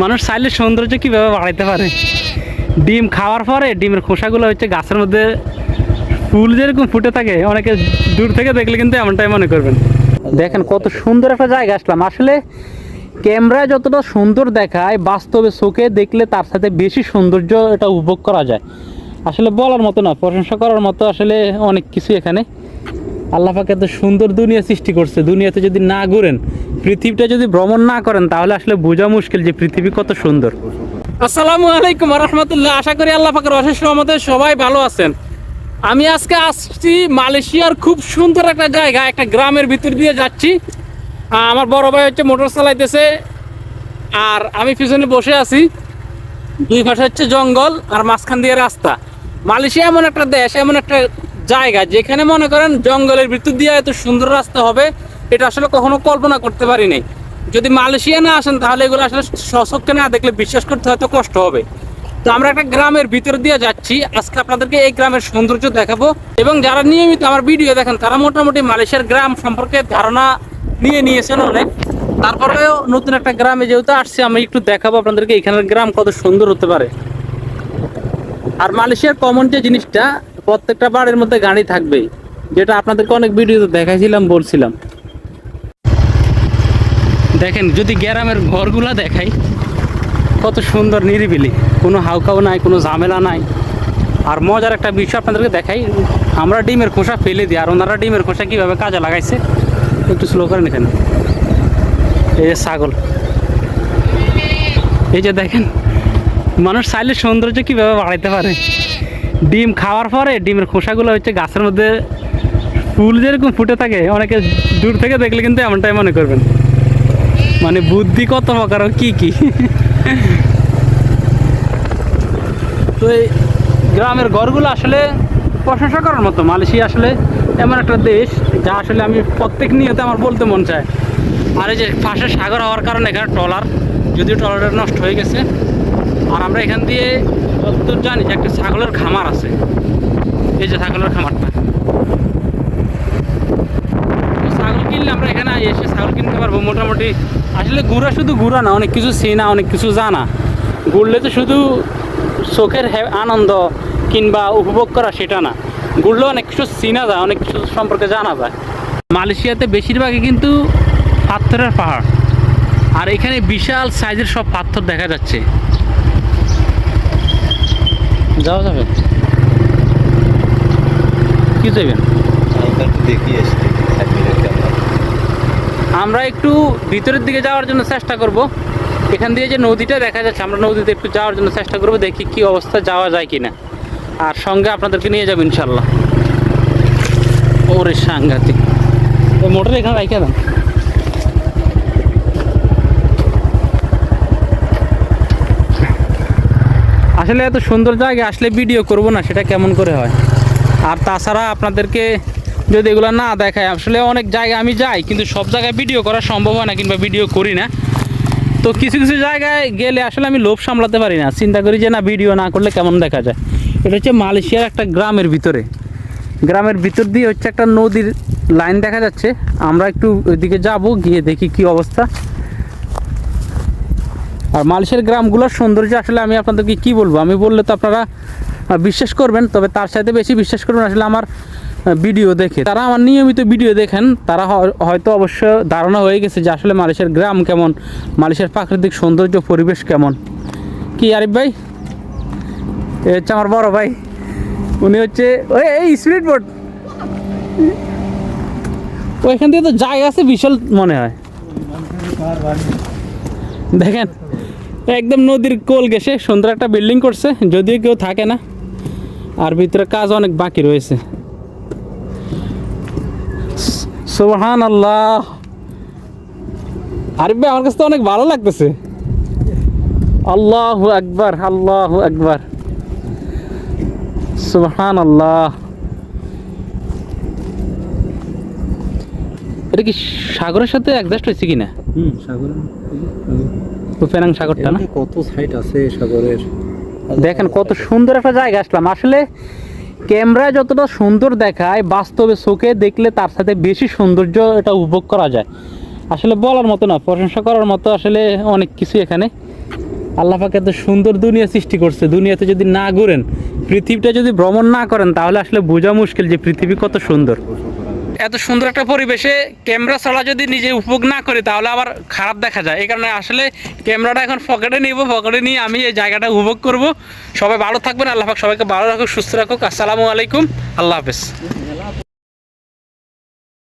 মানুষ চাইলে সৌন্দর্য কীভাবে বাড়াইতে পারে? ডিম খাওয়ার পরে ডিমের খোসাগুলো হচ্ছে গাছের মধ্যে ফুল যেরকম ফুটে থাকে, অনেকে দূর থেকে দেখলে কিন্তু এমনটাই মনে করবেন। দেখেন কত সুন্দর একটা জায়গা আসলাম। আসলে ক্যামেরায় যতটা সুন্দর দেখায়, বাস্তবে চোখে দেখলে তার সাথে বেশি সৌন্দর্য এটা উপভোগ করা যায়। আসলে বলার মতো না, প্রশংসা করার মতো আসলে অনেক কিছু এখানে। আল্লাহ পাক এত সুন্দর দুনিয়া সৃষ্টি করছে। দুনিয়াতে যদি না ঘুরেন পৃথিবীটা যদি ভ্রমণ না করেন, তাহলে আসলে বোঝা মুশকিল যে পৃথিবী কত সুন্দর। আসসালামু আলাইকুম রহমতুল্লাহ আশা করি আল্লাহ পাকের অশেষ রহমতে সবাই ভালো আছেন। আমি আজকে আসছি মালয়েশিয়ার খুব সুন্দর একটা জায়গা, একটা গ্রামের ভিতর দিয়ে যাচ্ছি। আমার বড় ভাই হচ্ছে মোটর চালাইতেছে, আর আমি পিছনে বসে আছি। দুই পাশে হচ্ছে জঙ্গল আর মাঝখান দিয়ে রাস্তা। মালয়েশিয়া এমন একটা দেশ, এমন একটা জায়গা, যেখানে মনে করেন জঙ্গলের ভিতর দিয়ে এত সুন্দর রাস্তা হবে। এটা আসলে কখনো কল্পনা করতে পারি নাই। যদি মালয়েশিয়া না আসেন, তাহলে এগুলো আসলে সশক্তি না দেখলে বিশ্বাস করতে হয়তো কষ্ট হবে। তো আমরা একটা গ্রামের ভিতর দিয়ে যাচ্ছি। আজকে আপনাদেরকে এই গ্রামের সৌন্দর্য দেখাবো। এবং যারা নিয়মিত আমার ভিডিও দেখেন, তারা মোটামুটি মালয়েশিয়ার গ্রাম সম্পর্কে ধারণা নিয়ে নিয়েছেন অনেক। তারপরেও নতুন একটা গ্রামে যেহেতু আসছি, আমি একটু দেখাবো আপনাদেরকে এখানের গ্রাম কত সুন্দর হতে পারে। আর মালয়েশিয়ার কমন যে জিনিসটা, প্রত্যেকটা বাড়ির মধ্যে গাড়ি থাকবেই। যেটা আপনাদেরকে অনেক ভিডিওতে দেখাইছিলাম, বলছিলাম। দেখেন, যদি গ্রামের ঘরগুলা দেখাই, কত সুন্দর নিরিবিলি। কোনো হাউকাও নাই, কোনো ঝামেলা নাই। আর মজার একটা বিষয় আপনাদেরকে দেখাই, আমরা ডিমের খোসা ফেলে দিই, আর ওনারা ডিমের খোসা কীভাবে কাজে লাগাইছে, একটু স্লো করেন এখানে। এই যে ছাগল। এই যে দেখেন, মানুষ চাইলে সৌন্দর্য কীভাবে বাড়াইতে পারে। ডিম খাওয়ার পরে ডিমের খোসাগুলো হচ্ছে গাছের মধ্যে ফুল যেরকম ফুটে থাকে, অনেকে দূর থেকে দেখলে কিন্তু এমনটাই মনে করবেন। মানে বুদ্ধি কত প্রকার কি কি? তো এই গ্রামের ঘরগুলো আসলে প্রশংসা করার মতো। মালয়েশিয়া আসলে এমন একটা দেশ, যা আসলে আমি প্রত্যেক নিয়তে আমার বলতে মন চায়। আর এই যে পাশে সাগর হওয়ার কারণে এখানে ট্রলার, যদিও ট্রলারটা নষ্ট হয়ে গেছে। আর আমরা এখান দিয়ে জানি যে একটা ছাগলের খামার আছে। এই যে ছাগলের খামারটা তো ছাগল কিনলে আমরা এখানে এসে ছাগল কিনতে পারব মোটামুটি। আসলে ঘুরা শুধু ঘুরা না, অনেক কিছু চেনা, অনেক কিছু জানা। ঘুরলে তো শুধু চোখের আনন্দ কিংবা উপভোগ করা সেটা না। ঘুরলেও অনেক কিছু চেনা যায়, অনেক কিছু সম্পর্কে জানা যায়। মালয়েশিয়াতে বেশিরভাগই কিন্তু পাথরের পাহাড়। আর এখানে বিশাল সাইজের সব পাথর দেখা যাচ্ছে। যাওয়া যাবে? কি চাইবেন? দেখি এসে আমরা একটু ভিতরের দিকে যাওয়ার জন্য চেষ্টা করব। এখান দিয়ে যে নদীটা দেখা যাচ্ছে, আমরা নদীতে একটু যাওয়ার জন্য চেষ্টা করব, দেখি কি অবস্থা, যাওয়া যায় কিনা। আর সঙ্গে আপনাদেরকে নিয়ে যাব ইনশাল্লাহ ওরে সাংঘাতিক। মোটর এখানে রাখে দেন। আসলে এত সুন্দর জায়গায় আসলে ভিডিও করব না, সেটা কেমন করে হয়? আর তাছাড়া আপনাদেরকে যদি এগুলো না দেখায়, আসলে অনেক জায়গায় আমি যাই, কিন্তু সব জায়গায় ভিডিও করা সম্ভব হয় না কিংবা ভিডিও করি না। তো কিছু কিছু জায়গায় গেলে আসলে আমি লোভ সামলাতে পারি না। চিন্তা করি যে না ভিডিও না করলে কেমন দেখা যায়? এটা হচ্ছে মালয়েশিয়ার একটা গ্রামের ভিতরে। গ্রামের ভিতর দিয়ে হচ্ছে একটা নদীর লাইন দেখা যাচ্ছে। আমরা একটু ওইদিকে যাব, গিয়ে দেখি কি অবস্থা। আর মালয়েশিয়ার গ্রামগুলোর সৌন্দর্য আসলে আমি আপনাদেরকে কি বলব? আমি বললে তো আপনারা বিশ্বাস করবেন, তবে তার সাথে বেশি বিশ্বাস করবেন। আসলে আমার ভিডিও দেখে। তারা আমার নিয়মিত ভিডিও দেখেন, তারা হয়- হয়তো অবশ্য ধারণা হয়ে গেছে যে আসলে মালয়েশিয়ার গ্রাম কেমন, মালয়েশিয়ার প্রাকৃতিক সৌন্দর্য, পরিবেশ কেমন। কি আরিফ ভাই? এ হচ্ছে আমার বড় ভাই। উনি হচ্ছে ওই এই স্পিড বোট ওইখান থেকে তো জায়গা আছে, বিশাল মনে হয়। দেখেন, একদম নদীর কোল গেছে সুন্দর একটা বিল্ডিং করছে, যদিও কেউ থাকে না। আর ভিতরে কাজ অনেক বাকি রয়েছে। সোহান আল্লাহ আরিফ ভাই আমার কাছে তো অনেক ভালো লাগতেছে। আল্লাহ আকবার আল্লাহ আকবার। সুবহান আল্লাহ এটা কি সাগরের সাথে অ্যাডজাস্ট হয়েছে কিনা? হুম সাগরের সাগরটা না? কত সাইট আছে সাগরের? দেখেন কত সুন্দর একটা জায়গা আসলাম। আসলে ক্যামেরায় যতটা সুন্দর দেখায়, বাস্তবে চোখে দেখলে তার সাথে বেশি সৌন্দর্য এটা উপভোগ করা যায়। আসলে বলার মতো না, প্রশংসা করার মতো আসলে অনেক কিছু এখানে। আল্লাহাকে এত সুন্দর দুনিয়া সৃষ্টি করছে, দুনিয়াতে যদি না ঘুরেন, পৃথিবীটা যদি ভ্রমণ না করেন, তাহলে আসলে বোঝা মুশকিল যে পৃথিবী কত সুন্দর। এত সুন্দর একটা পরিবেশে ক্যামেরা ছাড়া যদি নিজে উপভোগ না করি, তাহলে আবার খারাপ দেখা যায়। এই কারণে আসলে ক্যামেরাটা এখন পকেটে নিব, পকেটে নিয়ে আমি এই জায়গাটা উপভোগ করব। সবাই ভালো থাকবেন, আল্লাহ সবাইকে ভালো রাখুক, সুস্থ রাখুক। আসসালামু আলাইকুম, আল্লাহ হাফেজ।